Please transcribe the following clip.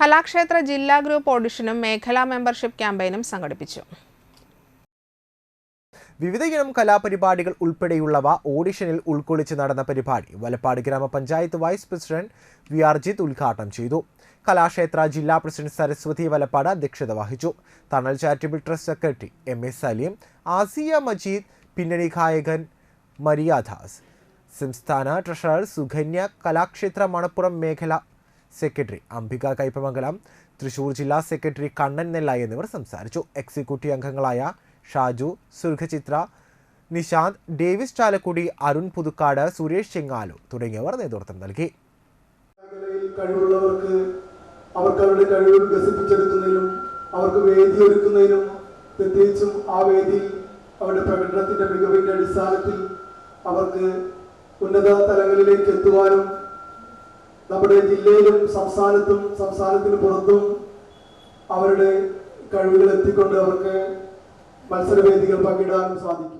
കലാക്ഷേത്ര ജില്ലാ ഗ്രൂപ്പ് ഓഡിഷനും മേഖലാ മെമ്പർഷിപ്പ് ക്യാമ്പയിനും സംഘടിപ്പിച്ചു. വിവിധയിനം കലാപരിപാടികൾ ഉൾപ്പെടെയുള്ളവ ഓഡിഷനിൽ ഉൾക്കൊള്ളിച്ച് നടന്ന പരിപാടി വലപ്പാട് ഗ്രാമപഞ്ചായത്ത് വൈസ് പ്രസിഡന്റ് വി ആർജിത്ത് ഉദ്ഘാടനം ചെയ്തു. കലാക്ഷേത്ര ജില്ലാ പ്രസിഡന്റ് സരസ്വതി വലപ്പാട് അധ്യക്ഷത വഹിച്ചു. Thanal charitable trust secretary M A Saleem Asiya Majeed പിന്നണി ഗായകൻ മരിയാദാസ് സംസ്ഥാന ട്രഷറർ സുകന്യ കലാക്ഷേത്ര മണപ്പുറം മേഖല സെക്രട്ടറി അംബിക കൈപ്പമംഗലം തൃശൂർ ജില്ലാ സെക്രട്ടറി കണ്ണൻ നെല്ലായി എന്നിവർ സംസാരിച്ചു. എക്സിക്യൂട്ടീവ് അംഗങ്ങളായ ഷാജു സുർഖചിത്ര നിശാന്ത് ഡേവിസ് ചാലക്കുടി അരുൺ പുതുക്കാട് സുരേഷ് ചെങ്ങാലു തുടങ്ങിയവർ നേതൃത്വം നൽകി. കഴിവുള്ളവർക്ക് അവർക്ക് അവരുടെ കഴിവ് വികസിപ്പിച്ചെടുക്കുന്നതിനും അവർക്ക് വേദി ഒരുക്കുന്നതിനും പ്രത്യേകിച്ചും ആ വേദിയിൽ അവരുടെ പ്രകടനത്തിന്റെ മികവിന്റെ അടിസ്ഥാനത്തിൽ അവർക്ക് ഉന്നത തലങ്ങളിലേക്ക് എത്തുവാനും നമ്മുടെ ജില്ലയിലും സംസ്ഥാനത്തും സംസ്ഥാനത്തിന് പുറത്തും അവരുടെ കഴിവുകൾ എത്തിക്കൊണ്ട് അവർക്ക് മത്സരവേദികൾ പങ്കിടാനും സാധിക്കും.